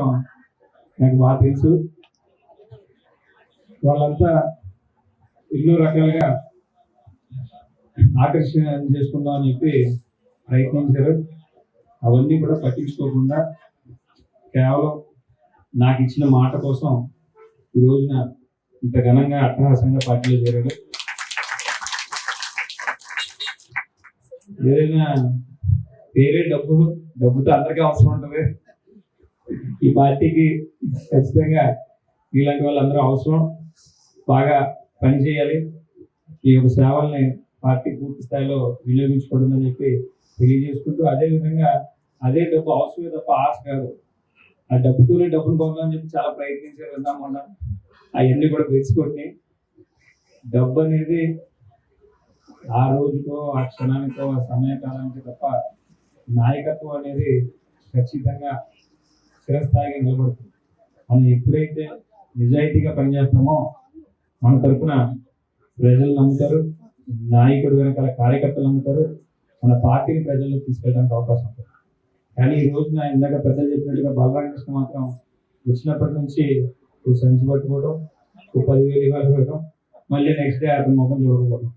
విషయం నాకు బాగా తెలుసు. వాళ్ళంతా ఎన్నో రకాలుగా ఆకర్షణ చేసుకుందాం అని చెప్పి ప్రయత్నించారు. అవన్నీ కూడా పట్టించుకోకుండా కేవలం నాకు ఇచ్చిన మాట కోసం ఈ రోజున ఇంత ఘనంగా అట్టహాసంగా పార్టీలో చేరారు ఏదైనా పేరే డబ్బు డబ్బుతో అందరికీ అవసరం ఉంటుంది. ఈ పార్టీకి ఖచ్చితంగా ఇలాంటి వాళ్ళందరూ అవసరం. బాగా పనిచేయాలి ఈ యొక్క సేవల్ని పార్టీ పూర్తి స్థాయిలో వినియోగించుకోవడం అని చెప్పి తెలియజేసుకుంటూ అదే విధంగా అదే డబ్బు అవసరమే తప్ప ఆశ కాదు. ఆ డబ్బుతోనే డబ్బును పొందాలని చెప్పి చాలా ప్రయత్నించారు విన్నాం మొన్న. అవన్నీ కూడా పెంచుకొని డబ్బు అనేది ఆ రోజుకో ఆ క్షణానికో ఆ సమయకాలానికి తప్ప నాయకత్వం అనేది ఖచ్చితంగా చిరస్థాయిగా నిలబడుతుంది. మనం ఎప్పుడైతే నిజాయితీగా పనిచేస్తామో మన తరపున ప్రజలు నమ్ముతారు నాయకుడు వెనకాల కార్యకర్తలు నమ్ముతారు మన పార్టీని ప్రజల్లో తీసుకెళ్ళడానికి అవకాశం ఉంటుంది. కానీ ఈ రోజున ఇందాక పెద్దలు చెప్పినట్టుగా బలరామకృష్ణ మాత్రం వచ్చినప్పటి నుంచి ఓ సంచి పట్టుకోవడం ఓ పదివేలు ఇవ్వాలి మళ్ళీ నెక్స్ట్ డే అతని ముఖం చూడకపోవడం.